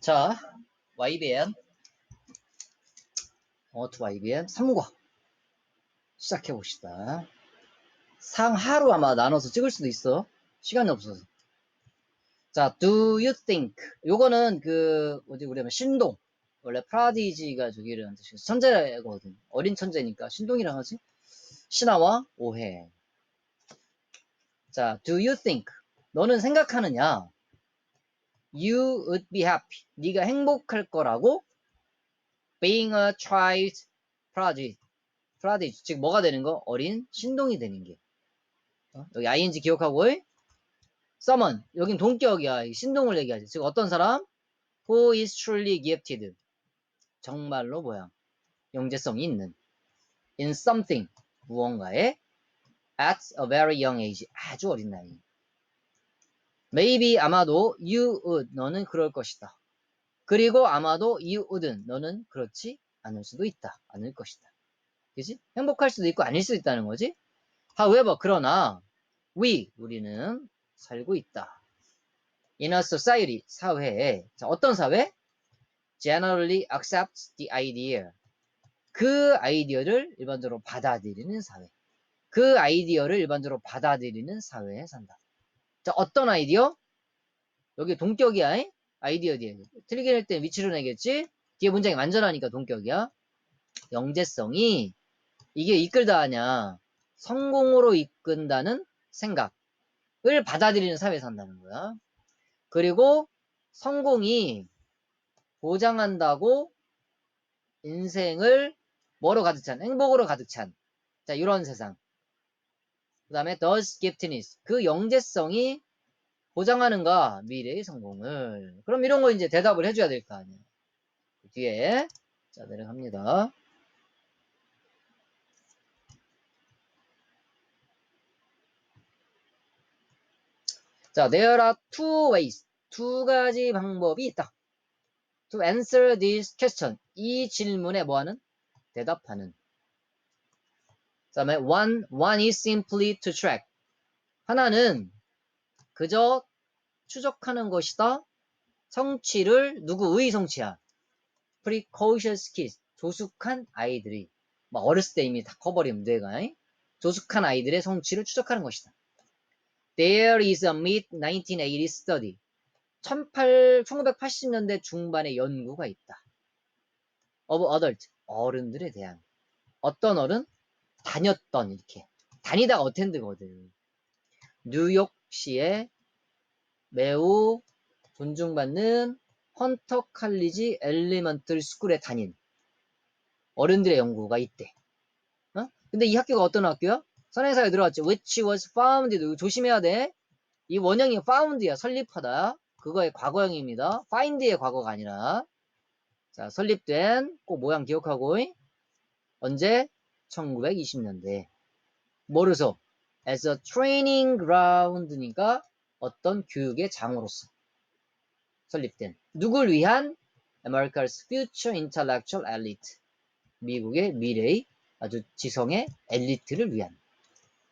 자, YBN. 어투 YBN 3과 시작해 봅시다. 상하로 아마 나눠서 찍을 수도 있어. 시간이 없어서. 자, do you think? 요거는 그, 뭐지, 우리 하면 신동. 원래 프라디지가 저기를 하는 뜻이 천재거든. 어린 천재니까 신동이랑 하지? 신하와 오해. 자, do you think? 너는 생각하느냐? You would be happy. 네가 행복할 거라고 being a child prodigy. prodigy. 즉 뭐가 되는 거? 어린 신동이 되는 게. 어? 여기 ing 기억하고 someone. 여긴 동격이야. 이 신동을 얘기하지. 즉 어떤 사람? who is truly gifted. 정말로 뭐야? 영재성이 있는. in something. 무언가에 at a very young age. 아주 어린 나이. Maybe 아마도 you would 너는 그럴 것이다. 그리고 아마도 you wouldn't 너는 그렇지 않을 수도 있다. 않을 것이다. 그지? 행복할 수도 있고 아닐 수도 있다는 거지. However 그러나 we 우리는 살고 있다. In a society 사회에 자, 어떤 사회? Generally accepts the idea. 그 아이디어를 일반적으로 받아들이는 사회. 그 아이디어를 일반적으로 받아들이는 사회에 산다. 자, 어떤 아이디어? 여기 동격이야. 잉? 아이디어 뒤에. 틀리게 할 때 위치로 내겠지? 뒤에 문장이 완전하니까 동격이야. 영재성이 이게 이끌다 하냐. 성공으로 이끈다는 생각을 받아들이는 사회에 산다는 거야. 그리고 성공이 보장한다고 인생을 뭐로 가득 찬? 행복으로 가득 찬. 자, 이런 세상. 그 다음에 does giftedness. 그 영재성이 보장하는가? 미래의 성공을. 그럼 이런 거 이제 대답을 해줘야 될 거 아니야. 뒤에. 자, 내려갑니다. 자, there are two ways. 두 가지 방법이 있다. To answer this question. 이 질문에 뭐하는? 대답하는. 그 다음에 one, one is simply to track. 하나는 그저 추적하는 것이다. 성취를 누구의 성취야? precocious kids. 조숙한 아이들이. 막 어렸을 때 이미 다 커버리면 돼가. 조숙한 아이들의 성취를 추적하는 것이다. There is a mid-1980s study. 18, 1980년대 중반의 연구가 있다. of adult. 어른들에 대한. 어떤 어른? 다녔던 이렇게 다니다가 어텐드거든. 뉴욕시에 매우 존중받는 헌터 칼리지 엘리먼틀 스쿨에 다닌 어른들의 연구가 있대. 어? 근데 이 학교가 어떤 학교야? 선행사에 들어왔지. Which was founded. 조심해야 돼. 이 원형이 found야. 설립하다. 그거의 과거형입니다. find의 과거가 아니라. 자, 설립된 꼭 모양 기억하고 언제? 1920년대. 뭐로서? as a training ground니까 어떤 교육의 장으로서 설립된 누굴 위한 America's future intellectual elite 미국의 미래의 아주 지성의 엘리트를 위한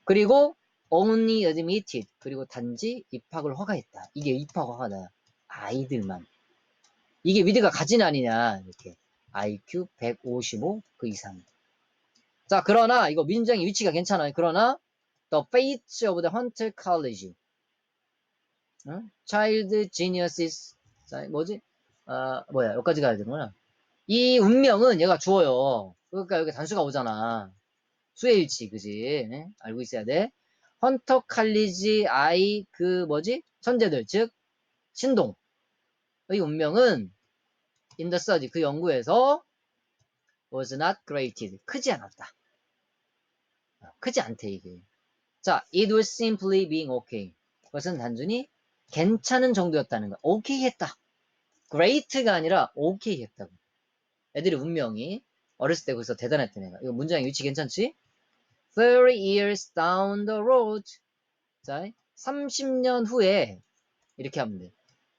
그리고 only admitted 그리고 단지 입학을 허가했다 이게 입학 허가다 아이들만 이게 위드가 가진 아니냐 이렇게 IQ 155 그 이상 자, 그러나 이거 민정의 위치가 괜찮아요. 그러나 the fate of the Hunter College, 어? Child Geniuses, 자, 뭐지? 아, 뭐야? 여기까지 가야 되는구나. 이 운명은 얘가 주어요. 그러니까 여기 단수가 오잖아. 수의 일치, 그지? 네? 알고 있어야 돼. 헌터 칼리지 아이 그 뭐지? 천재들 즉 신동. 이 운명은 in the 그 연구에서 was not created 크지 않았다. 크지 않대 이게. 자, it was simply being okay. 그것은 단순히 괜찮은 정도였다는 거야. 오케이 했다. great가 아니라 오케이 했다고. 애들이 운명이 어렸을 때 거기서 대단했던 애가. 이거 문장의 위치 괜찮지? 30 years down the road. 자, 30년 후에 이렇게 하면 돼.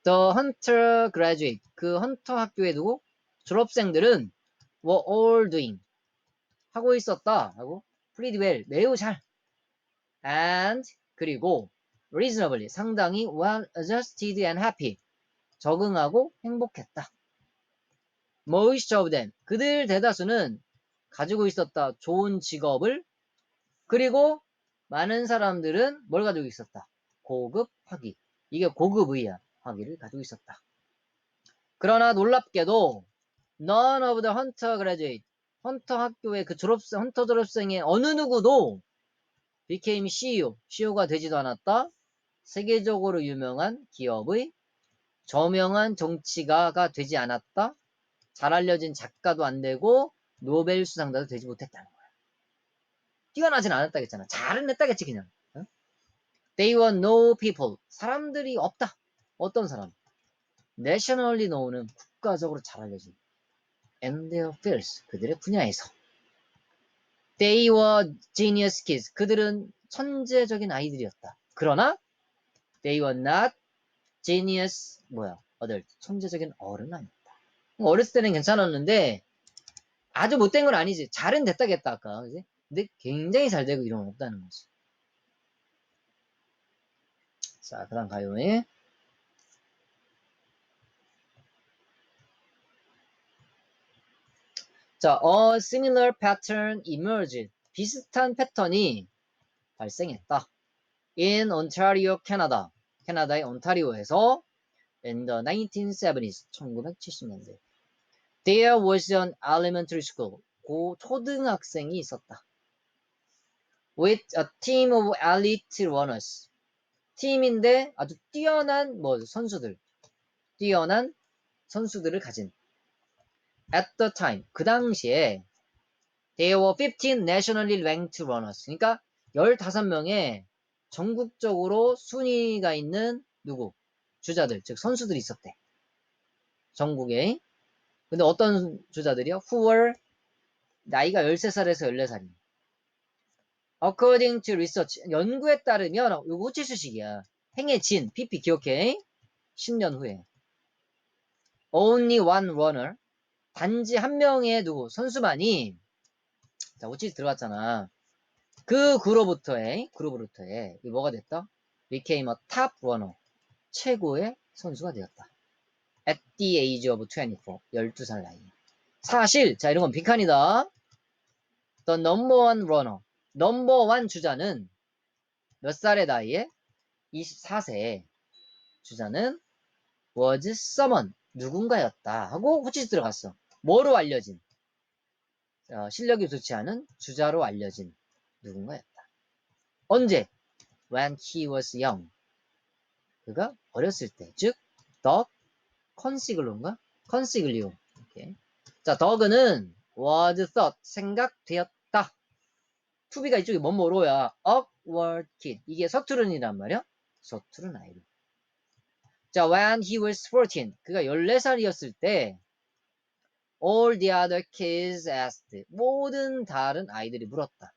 The Hunter graduate. 그 헌터 학교에 두고 졸업생들은 were all doing. 하고 있었다. 하고 pretty well, 매우 잘. and 그리고 reasonably, 상당히 well adjusted and happy. 적응하고 행복했다. Most of them. 그들 대다수는 가지고 있었다. 좋은 직업을. 그리고 많은 사람들은 뭘 가지고 있었다. 고급 학위. 이게 고급의야. 학위를 가지고 있었다. 그러나 놀랍게도 none of the hunter graduate. 헌터 학교의 그 졸업생, 헌터 졸업생의 어느 누구도 became CEO, CEO가 되지도 않았다. 세계적으로 유명한 기업의 저명한 정치가가 되지 않았다. 잘 알려진 작가도 안 되고 노벨 수상자도 되지 못했다는 거야. 뛰어나진 않았다겠잖아. 잘은 했다겠지 그냥. 어? They were no people. 사람들이 없다. 어떤 사람? Nationally known은 국가적으로 잘 알려진. And their fields. 그들의 분야에서. They were genius kids. 그들은 천재적인 아이들이었다. 그러나 they were not genius 뭐야? adult. 천재적인 어른 아니었다. 어렸을 때는 괜찮았는데 아주 못된 건 아니지. 잘은 됐다겠다 아까. 그지? 근데 굉장히 잘 되고 이런 건 없다는 거지. 자, 그 다음 가요. 예. 자, a similar pattern emerged. 비슷한 패턴이 발생했다. In Ontario, Canada. 캐나다의 온타리오에서 in the 1970s, 1970년대. There was an elementary school. 고 초등학생이 있었다. With a team of elite runners. 팀인데 아주 뛰어난 뭐 선수들. 뛰어난 선수들을 가진. At the time. 그 당시에 There were 15 nationally ranked runners. 그러니까 15명의 전국적으로 순위가 있는 누구? 주자들, 즉 선수들이 있었대. 전국에. 근데 어떤 주자들이요? Who were 나이가 13살에서 14살이. According to research, 연구에 따르면 이거 호치수식이야. 행해진, PP 기억해. 10년 후에. Only one runner. 단지 한 명의 누구? 선수만이 자, 호치수 들어갔잖아. 그 그로부터의 그룹으로부터의 이 뭐가 됐다? a top runner. 최고의 선수가 되었다. at the age of 24. 12살 나이. 사실 자 이런 건 빈칸이다. the number one runner. 넘버 원 주자는 몇 살의 나이에? 24세. 주자는 was someone. 누군가였다. 하고 후치스 들어갔어. 뭐로 알려진? 어, 실력이 좋지 않은 주자로 알려진 누군가였다. 언제? When he was young. 그가 어렸을 때. 즉, 덕, 컨시글로인가? 컨시글리오. 이렇게. 자, 덕은 was thought. 생각되었다. 투비가 이쪽에 뭐뭐로야. awkward kid. 이게 서투른이란 말이야. 서투른 아이들. 자, when he was 14. 그가 14살이었을 때 all the other kids asked. 모든 다른 아이들이 물었다.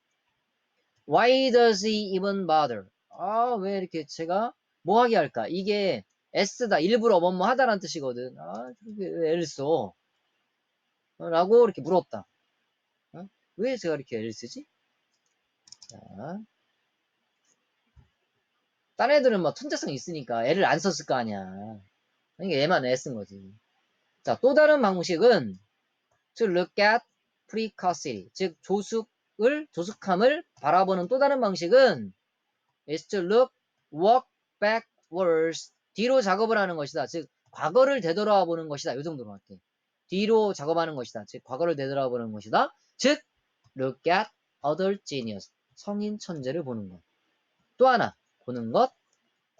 Why does he even bother? 아, 왜 이렇게 제가 뭐 하게 할까? 이게 S다. 일부러 뭐뭐 하다라는 뜻이거든. 아, 왜 애를 써? 어, 라고 이렇게 물었다. 어? 왜 제가 이렇게 애를 쓰지? 자. 딴 애들은 뭐 천재성이 있으니까 애를 안 썼을 거 아니야. 그러니까 얘만 애 쓴 거지. 자, 또 다른 방식은 to look at precocity. 즉, 조숙을, 조숙함을 바라보는 또 다른 방식은 is to look, walk backwards. 뒤로 작업을 하는 것이다. 즉, 과거를 되돌아 보는 것이다. 이 정도로 할게. 뒤로 작업하는 것이다. 즉, 과거를 되돌아 보는 것이다. 즉, look at other genius. 성인 천재를 보는 것. 또 하나, 보는 것.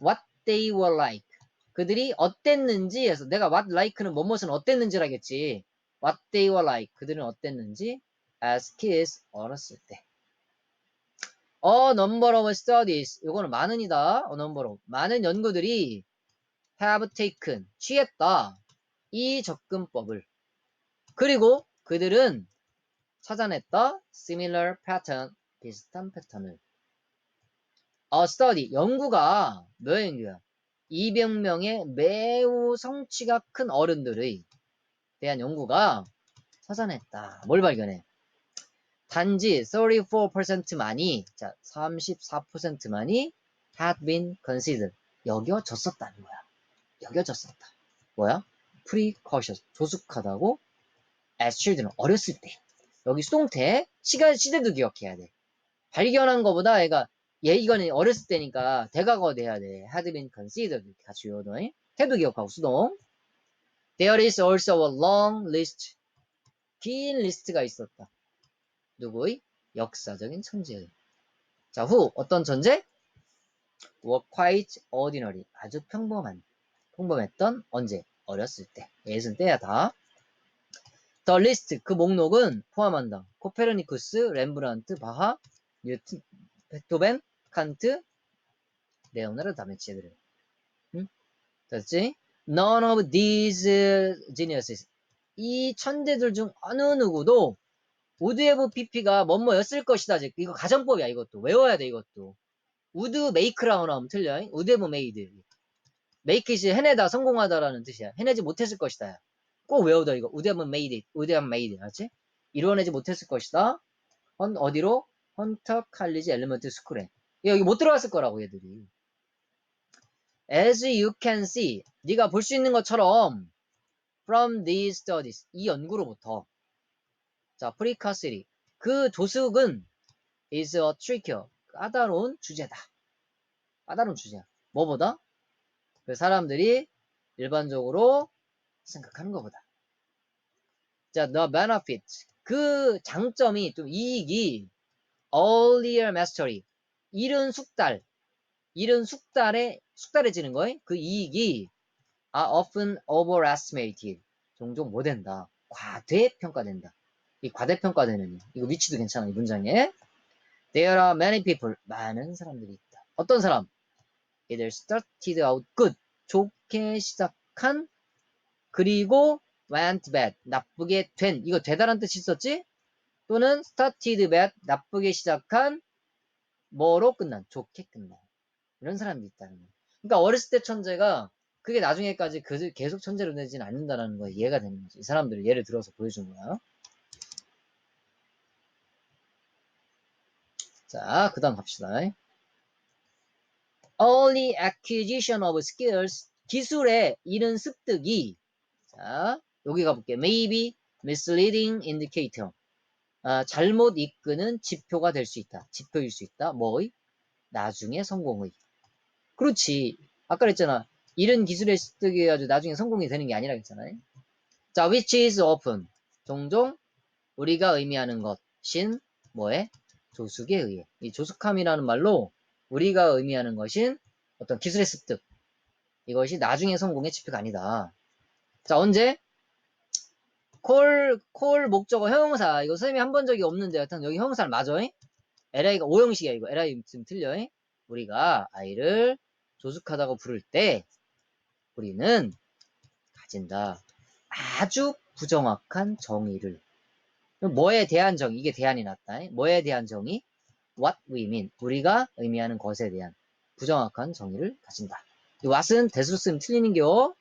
what they were like. 그들이 어땠는지 해서 내가 what like는 뭐뭇은 어땠는지라겠지. What they were like. 그들은 어땠는지 as kids 어렸을 때. A number of studies. 이거는 많은이다. A number of. 많은 연구들이 have taken. 취했다. 이 접근법을. 그리고 그들은 찾아냈다. similar pattern. 비슷한 패턴을. A study. 연구가 몇 연구야? 200명의 매우 성취가 큰 어른들의 대한 연구가 찾아냈다. 뭘 발견해? 단지 34%만이 자 34%만이 had been considered 여겨졌었다는 거야. 여겨졌었다. 뭐야? precocious 조숙하다고 as children 어렸을 때 여기 수동태 시간 시대도 기억해야 돼 발견한 거보다 얘가 얘 이거는 어렸을 때니까 대과거 돼야 돼 had been considered 같이 외워둬 태도 기억하고 수동 there is also a long list. 긴 리스트가 있었다. 누구의? 역사적인 천재 자 후. 어떤 천재? Were quite ordinary. 아주 평범한 평범했던 언제? 어렸을 때. 예순 때야 다. The list. 그 목록은 포함한다. 코페르니쿠스, 렘브란트, 바하, 뉴튼, 베토벤, 칸트, 레오나르 다메치 애들 응? 됐지? None of these geniuses. 이 천재들 중 어느 누구도 우드에브 PP가 뭐뭐였을 것이다. 이거 가정법이야 이것도. 외워야 돼 이것도. 우드 메이크라고 나오면 틀려. 우드에브 메이드 메이크이 해내다 성공하다라는 뜻이야. 해내지 못했을 것이다. 꼭 외워둬 이거. 우드에브 메이드 우드에브 메이드 알지? 이루어내지 못했을 것이다. 헌, 어디로? 헌터 칼리지 엘리먼트 스쿨에. 여기 못 들어갔을 거라고 얘들이 As you can see 네가 볼 수 있는 것처럼 from these studies 이 연구로부터. 자 precocity 그 조숙은 is a trickier 까다로운 주제다. 까다로운 주제야. 뭐보다? 그 사람들이 일반적으로 생각하는 것보다. 자 the benefit. 그 장점이 좀 이익이 earlier mastery. 이른 숙달. 이른 숙달에 숙달해지는 거에 그 이익이 are often overestimated. 종종 못 된다? 과대평가된다. 이 과대평가되는 이거 위치도 괜찮아 이 문장에. There are many people 많은 사람들이 있다. 어떤 사람? Either started out good. 좋게 시작한 그리고 went bad. 나쁘게 된. 이거 되다란 뜻이 있었지? 또는 started bad 나쁘게 시작한 뭐로 끝난? 좋게 끝난. 이런 사람들이 있다는 거예요 그러니까 어렸을 때 천재가 그게 나중에까지 그 계속 천재로 되지는 않는다라는 거에 이해가 되는 거지. 이 사람들을 예를 들어서 보여준 거야. 자, 그 다음 갑시다. Early acquisition of skills. 기술의 이른 습득이. 자, 여기 가볼게. Maybe misleading indicator. 아, 잘못 이끄는 지표가 될 수 있다. 지표일 수 있다. 뭐의? 나중에 성공의. 그렇지. 아까 그랬잖아. 기술의 습득이 아주 나중에 성공이 되는 게 아니라 했잖아요. 자, which is often. 종종 우리가 의미하는 것인 뭐에? 조숙에 의해. 이 조숙함이라는 말로 우리가 의미하는 것인 어떤 기술의 습득. 이것이 나중에 성공의 지표가 아니다. 자, 언제? 콜, 콜 목적어 형용사. 이거 선생님이 한 번 적이 없는데, 하여튼 여기 형용사를 맞아. LI가 오형식이야, 이거. LI 지금 틀려. 우리가 아이를 조숙하다고 부를 때, 우리는 가진다. 아주 부정확한 정의를. 뭐에 대한 정의? 이게 대안이 났다. 뭐에 대한 정의? What we mean. 우리가 의미하는 것에 대한 부정확한 정의를 가진다. 이 what은 대수로 쓰면 틀리는겨.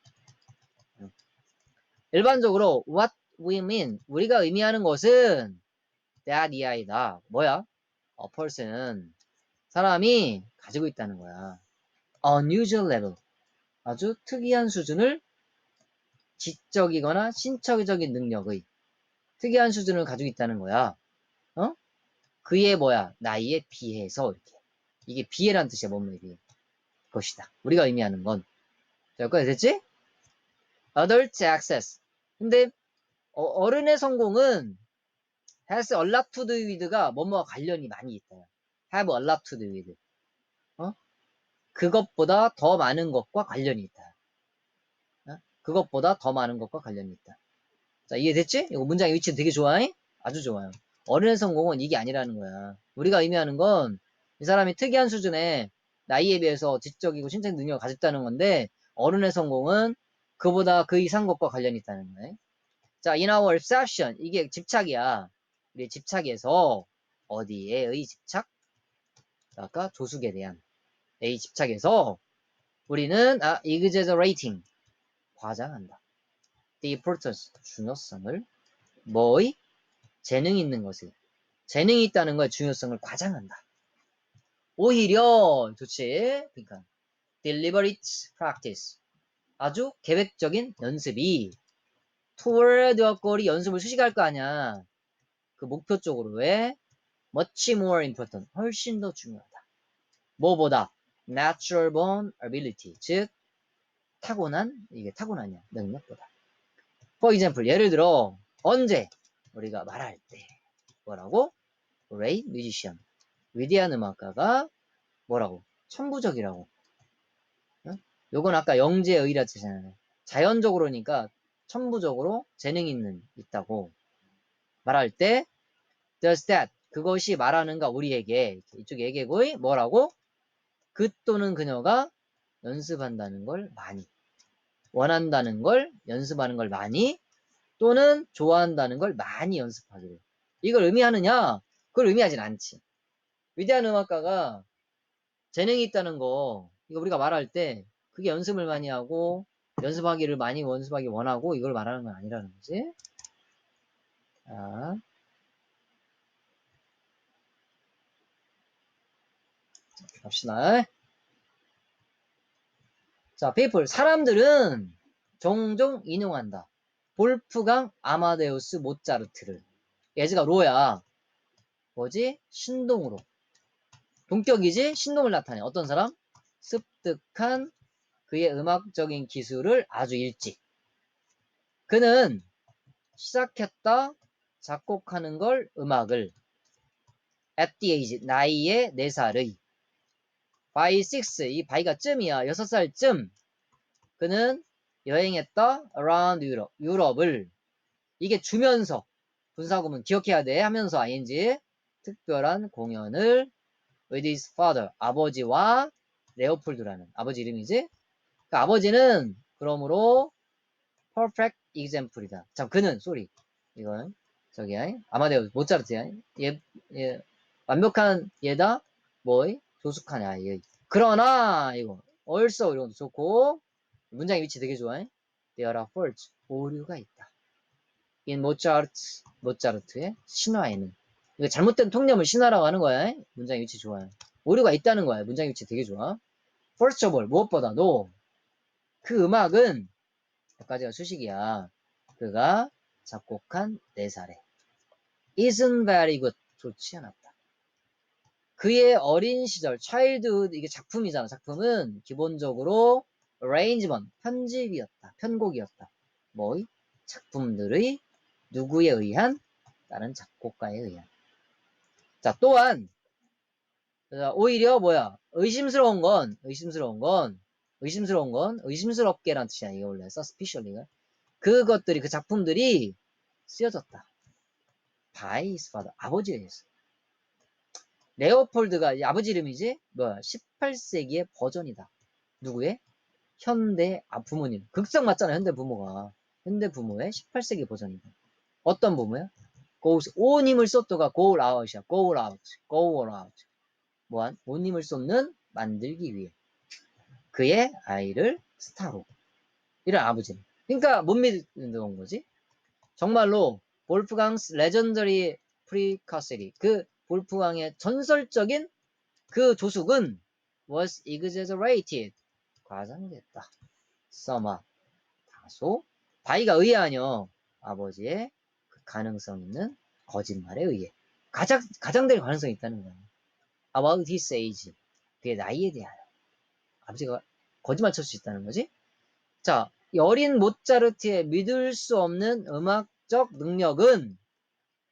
일반적으로 what we mean. 우리가 의미하는 것은 that 이 아이다. 뭐야? a person은 사람이 가지고 있다는 거야. Unusual level. 아주 특이한 수준을 지적이거나 신체적인 능력의 특이한 수준을 가지고 있다는 거야. 어? 그의 뭐야? 나이에 비해서 이렇게. 이게 비해란 뜻이야, 뭔 얘기. 것이다. 우리가 의미하는 건. 자, 여기까지 됐지? adult access. 근데 어, 른의 성공은 has a lot to do with가 뭐뭐와 관련이 많이 있다. have a lot to do with. 어? 그것보다 더 많은 것과 관련이 있다. 어? 그것보다 더 많은 것과 관련이 있다. 자, 이해됐지? 이거 문장의 위치는 되게 좋아. 아주 좋아요. 어른의 성공은 이게 아니라는 거야. 우리가 의미하는 건 이 사람이 특이한 수준의 나이에 비해서 지적이고 신체 능력을 가졌다는 건데 어른의 성공은 그보다 그 이상 것과 관련이 있다는 거예요. 자, in our obsession 이게 집착이야. 우리 집착에서 어디에의 집착? 아까 조숙에 대한 A 집착에서 우리는 아, exaggerating 과장한다. the importance 중요성을 뭐의 재능 있는 것을 재능이 있다는 거의 중요성을 과장한다. 오히려 좋지. 그러니까 deliberate practice 아주 계획적인 연습이 toward a goal이 연습을 수시게 할거 아니야. 그 목표 쪽으로 왜? much more important. 훨씬 더 중요하다. 뭐보다? Natural born ability. 즉, 타고난, 이게 타고난이야. 능력보다. for example, 예를 들어, 언제? 우리가 말할 때. 뭐라고? great musician. 위대한 음악가가 뭐라고? 천부적이라고. 응? 요건 아까 영재의라 했잖아요. 자연적으로니까 천부적으로 재능 있는 있다고 말할 때 does that 그것이 말하는가 우리에게 이쪽 얘기고 뭐라고 그 또는 그녀가 연습한다는 걸 많이 원한다는 걸 연습하는 걸 많이 또는 좋아한다는 걸 많이 연습하기를 이걸 의미하느냐? 그걸 의미하진 않지. 위대한 음악가가 재능이 있다는 거 이거 우리가 말할 때 그게 연습을 많이 하고 연습하기를 많이 연습하기 원하고 이걸 말하는 건 아니라는 거지. 자, 갑시다. 자, 페이플. 사람들은 종종 인용한다. 볼프강 아마데우스 모차르트를. 예지가 로야. 뭐지? 신동으로. 동격이지? 신동을 나타내. 어떤 사람? 습득한 그의 음악적인 기술을 아주 일찍. 그는 시작했다 작곡하는 걸 음악을 at the age 나이의 4살의 by 6이 바이가 쯤이야. 6살쯤. 그는 여행했다 around Europe 유럽을 이게 주면서 분사구문 기억해야 돼 하면서 ing 특별한 공연을 with his father 아버지와 레오폴드라는 아버지 이름이지. 그 아버지는 그러므로 perfect example이다. 참 그는 쏘리 이건 저기 아마데우스 모차르트야. 얘, 얘 완벽한 얘다 뭐이 조숙한 아이. 그러나 이거 also 이런 좋고 문장의 위치 되게 좋아해. There are faults 오류가 있다. in Mozart 모차르트의 신화에는 이거 잘못된 통념을 신화라고 하는 거야. 문장의 위치 좋아요. 오류가 있다는 거야. 문장의 위치 되게 좋아. First of all 무엇보다도 그 음악은 여기까지가 수식이야. 그가 작곡한 4살에 isn't very good 좋지 않았다. 그의 어린 시절 childhood 이게 작품이잖아. 작품은 기본적으로 arrangement 편집이었다. 편곡이었다. 뭐의 작품들의 누구에 의한 다른 작곡가에 의한. 자 또한 오히려 뭐야 의심스러운 건 의심스러운 건 의심스러운 건 의심스럽게란 뜻이야. 이게 원래 suspicious가 그것들이 그 작품들이 쓰여졌다. by his father 아버지에 의해서. 레오폴드가 아버지 이름이지 뭐야 18세기의 버전이다. 누구의? 현대 아 부모님. 극성 맞잖아 현대 부모가. 현대 부모의 18세기 버전이다. 어떤 부모야? 온 힘을 쏟도가 go out이야. go out. go out. 뭐한? 온 힘을 쏟는 만들기 위해. 그의 아이를 스타로. 이런 아버지는. 그러니까 못 믿는 거지. 정말로 볼프강스 레전더리 프리카세리 그 볼프강의 전설적인 그 조숙은 was exaggerated 과장됐다. 써마 다소 바이가 의아하녀 아버지의 그 가능성 있는 거짓말에 의해 가장 가장 될 가능성이 있다는 거야. about his age 그의 나이에 대하여 아버지가 거짓말 칠 수 있다는 거지. 자, 이 어린 모차르트의 믿을 수 없는 음악적 능력은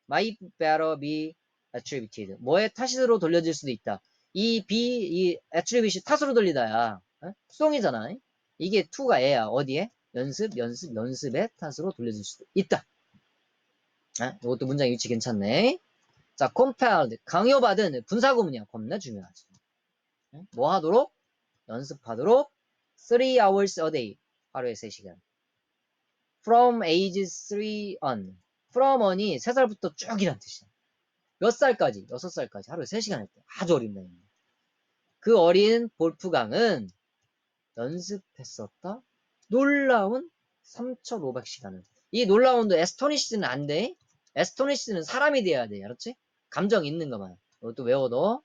might better be attributed. 뭐의 탓으로 돌려질 수도 있다. 이 B, 이 attribute이 탓으로 돌리다야. 어? 수동이잖아. 이게 to가 애야. 어디에? 연습, 연습, 연습의 탓으로 돌려질 수도 있다. 어? 이것도 문장 위치 괜찮네. 자, compelled. 강요받은 분사구문이야. 겁나 중요하지. 어? 뭐 하도록? 연습하도록 3 hours a day. 하루에 3시간. From ages 3 on. From on이 3살부터 쭉이란 뜻이야. 몇 살까지? 6살까지. 하루에 3시간 했대. 아주 어린 나이인데. 그 어린 볼프강은 연습했었다. 놀라운 3,500시간을. 이 놀라운도 에스토니시는 안 돼. 에스토니시는 사람이 돼야 돼. 알았지? 감정 있는 것만. 이것도 외워둬.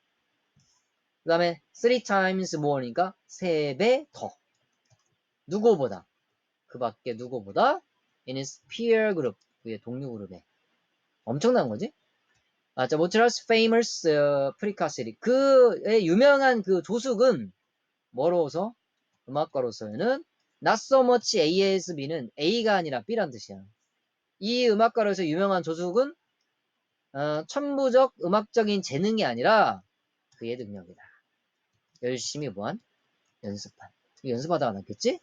그 다음에 3 times more니까 3배 더. 누구보다. 그 밖에 누구보다 in his peer group 그의 동료 그룹에 엄청난 거지? 아, 자, 모차르트 famous uh, precocity 그의 유명한 그 조숙은 뭐로서 음악가로서는 not so much A as B는 A가 아니라 B란 뜻이야. 이 음악가로서 유명한 조숙은 어, 천부적 음악적인 재능이 아니라 그의 능력이다. 열심히 뭐한 연습한. 연습하다가 났겠지?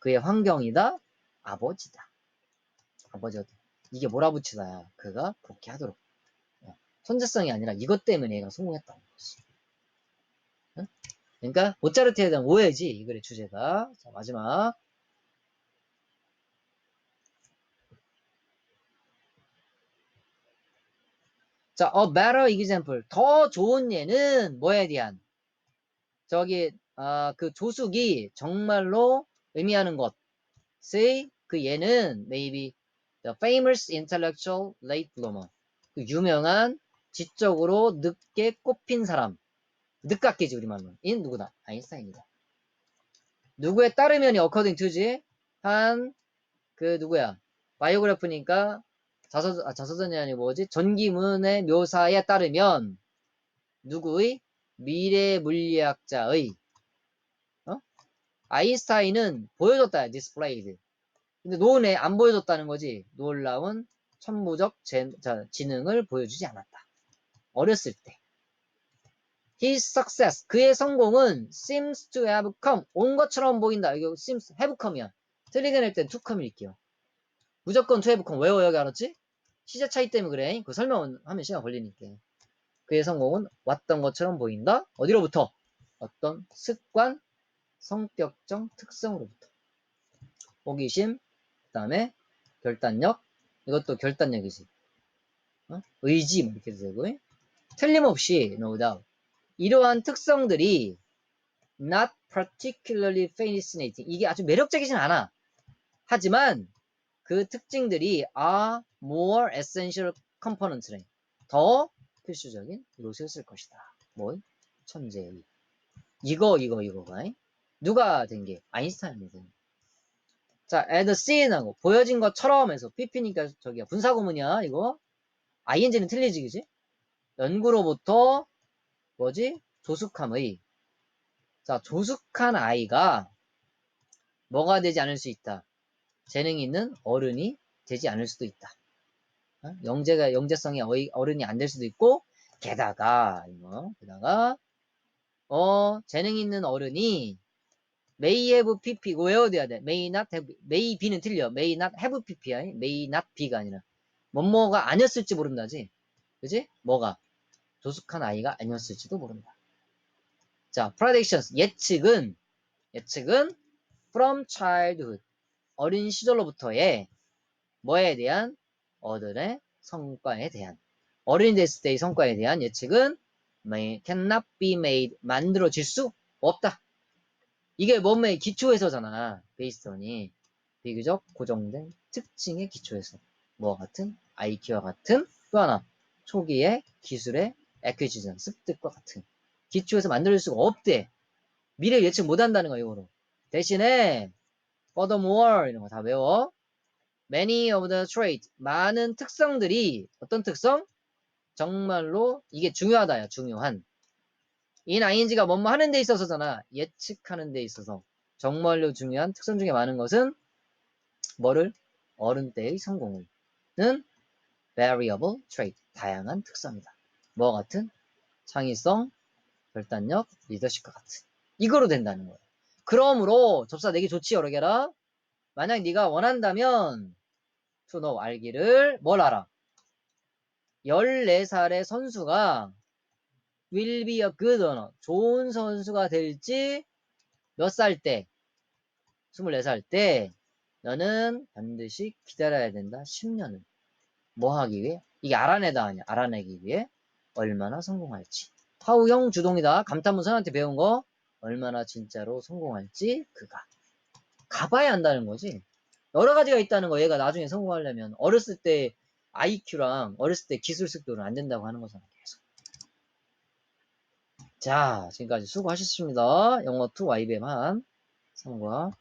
그의 환경이다. 아버지다. 아버지가 이게 몰아붙이다. 그가 그렇게 하도록. 어, 천재성이 아니라 이것 때문에 얘가 성공했다는 거지. 응? 그러니까 모차르트에 대한 오해지 이 글의 주제가. 자 마지막. 자, a better example. 더 좋은 예는 뭐에 대한? 저기, 아, 그 조숙이 정말로 의미하는 것. say, 그 예는 maybe the famous intellectual late bloomer. 그 유명한 지적으로 늦게 꼽힌 사람. 늦깎이지, 우리말로. 인 누구다? 아인슈타인이다. 누구에 따르면이 according to지? 한, 그 누구야? 바이오그래프니까 자서, 아, 자서전이 아니고 뭐지? 전기문의 묘사에 따르면 누구의? 미래 물리학자의 어? 아인슈타인은 보여줬다, 디스플레이드. 근데 노은에 안 보여줬다는 거지. 놀라운 천부적 재, 자, 지능을 보여주지 않았다. 어렸을 때. His success, 그의 성공은 seems to have come, 온 것처럼 보인다. 이거 seems, have come이야. 틀리게 낼 땐 to come 일게요. 무조건 to have come. 왜요? 여기 알았지? 시제 차이 때문에 그래. 그 설명하면 시간 걸리니까. 그의 성공은 왔던 것처럼 보인다. 어디로부터? 어떤 습관, 성격적 특성으로부터. 호기심, 그 다음에 결단력, 이것도 결단력이지. 어? 의지, 뭐 이렇게 되고. 틀림없이, no doubt. 이러한 특성들이 not particularly fascinating. 이게 아주 매력적이진 않아. 하지만 그 특징들이 are more essential components래. 더 필수적인 요소였을 것이다. 뭐? 천재의. 이거, 이거, 이거가. 누가 된 게? 아인슈타인이 된 게. 자, as seen하고 보여진 것처럼 해서 PP니까 저기야 분사구문이야 이거 ing는 틀리지 그지? 연구로부터 뭐지? 조숙함의. 자 조숙한 아이가 뭐가 되지 않을 수 있다. 재능이 있는 어른이 되지 않을 수도 있다. 어? 영재가 영재성이 어른이 안 될 수도 있고 게다가 이거 게다가 어 재능 있는 어른이 may have pp 이거 외워야 돼. may not have may be는 틀려. may not have pp야. may not be가 아니라. 뭐뭐가 아니었을지 모른다지. 그지? 뭐가 조숙한 아이가 아니었을지도 모른다 자 predictions 예측은 예측은 from childhood 어린 시절로부터의 뭐에 대한 어른의 성과에 대한 어른이 됐을 때의 성과에 대한 예측은 cannot be made 만들어질 수 없다 이게 몸의 기초에서잖아. 베이스턴이. 비교적 고정된 특징의 기초에서. 뭐와 같은? IQ와 같은 또 하나. 초기의 기술의 에퀴지전, 습득과 같은. 기초에서 만들 수가 없대. 미래 예측 못한다는 거야, 이거로. 대신에, furthermore, 이런 거 다 외워. many of the traits, 많은 특성들이, 어떤 특성? 정말로, 이게 중요하다야, 중요한. in ing가 뭐뭐 하는 데 있어서잖아. 예측하는 데 있어서. 정말로 중요한 특성 중에 많은 것은 뭐를? 어른 때의 성공을. 는 variable trait. 다양한 특성이다. 뭐 같은? 창의성, 결단력, 리더십과 같은. 이거로 된다는 거예요. 그러므로 접사 내기 좋지 여러 개라. 만약 네가 원한다면 know 알기를 뭘 알아? 14살의 선수가 will be a good runner. 좋은 선수가 될지 몇 살 때? 24살 때 너는 반드시 기다려야 된다. 10년을. 뭐 하기 위해? 이게 알아내다 아니야. 알아내기 위해 얼마나 성공할지. 파우형 주동이다. 감탄문선한테 배운 거 얼마나 진짜로 성공할지 그가. 가봐야 한다는 거지. 여러 가지가 있다는 거 얘가 나중에 성공하려면 어렸을 때 IQ랑 어렸을 때 기술 습도는 안 된다고 하는 거잖아. 계속. 자, 지금까지 수고하셨습니다. 영어 2 YBM 한 3과